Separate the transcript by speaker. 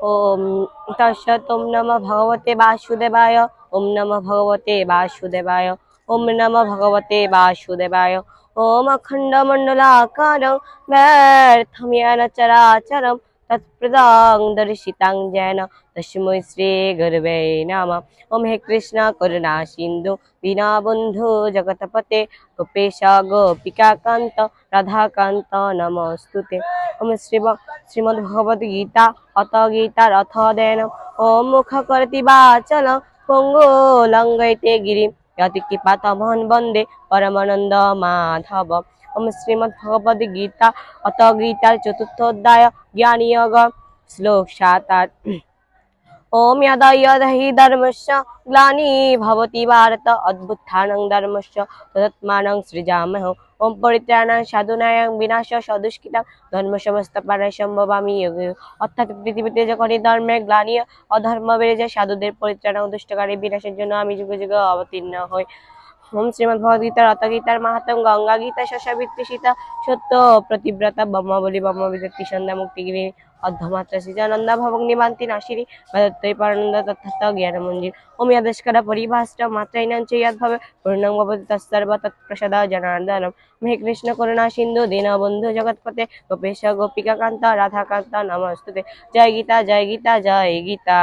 Speaker 1: ওম তৎসৎ নমঃ ভগবতে বাসুদেবায়, ওম নম ভগবতে বাসুদেবায়, ওম নম ভগবতে বাসুদেবায়। ওম অখণ্ডমণ্ডলাকারং ব্যর্থম ব্যর্থমিয়ান চরাচরম তৎপ্রদং দর্শিতাং যেন তস্मै শ্রী গুরবে নমঃ ওম হে কৃষ্ণ করুণা সিন্ধু দীনবন্ধু জগৎপতে গোপেশ গোপিকাকান্ত রাধাকান্ত নমস্তুতে ওম শ্রী শ্রীমদ্ ভগবদ গীতা অত গীতা রথ দেন ওম মুখ করতি বাচল পঙ্গু লঙ্গইতে গিরি যতি গীতা অত গীতার পরমানন্দ মাধব ওম শ্লোক ভগবদ গীতা অত গীতার চতুর্থ অধ্যায় জ্ঞানী যোগ শ্লোক সাত আট ওম यदा यदा हि धर्मस्य ग्लानि भवति भारत अद्भुत्थानं धर्मस्य तदत्मानं सृजामः ওম পরিত্রাণাং সাধুনায়ং বিনাশ সদুষ্কৃতাং ধর্ম সমস্ত পাড়ায় সম্ভবামি যোগে অর্থাৎ পৃথিবীতে যখন এই ধর্মের গ্লানি অধর্ম বেড়ে যায় সাধুদের পরিত্রাণ ও দুষ্টকারী বিনাশের জন্য আমি যুগে যুগে অবতীর্ণ হই ওম শ্রীমদ্ ভগবদ গীতা রত মাহাত্ম গঙ্গা গীতা শশাবৃত্তি, সীতা, সত্য, প্রতিব্রতা, ব্রহ্মাবলী ব্রহ্মবিদ্যুতি সন্ধ্যা, মুক্তিগিরি, অর্ধমাত্রা, সৃজানন্দা ভবং নিবান্তি নাশিরি বেদত্তৈ পরানন্দ, তথার্থ জ্ঞানমঞ্জির ওম ইয়াদস্কর পরিভাষ্ট মাত্রাইনাং চ ইয়াদ্ভাবে পূর্ণং ভবতি তৎসর্ব, তৎপ্রসাদ, জনার্দনম। হে কৃষ্ণ করুণা সিন্ধু, দীনবন্ধু জগৎপতে গোপেশ গোপিকা কান্ত রাধাকান্ত, নমস্তুতে। জয় গীতা জয় গীতা জয় গীতা।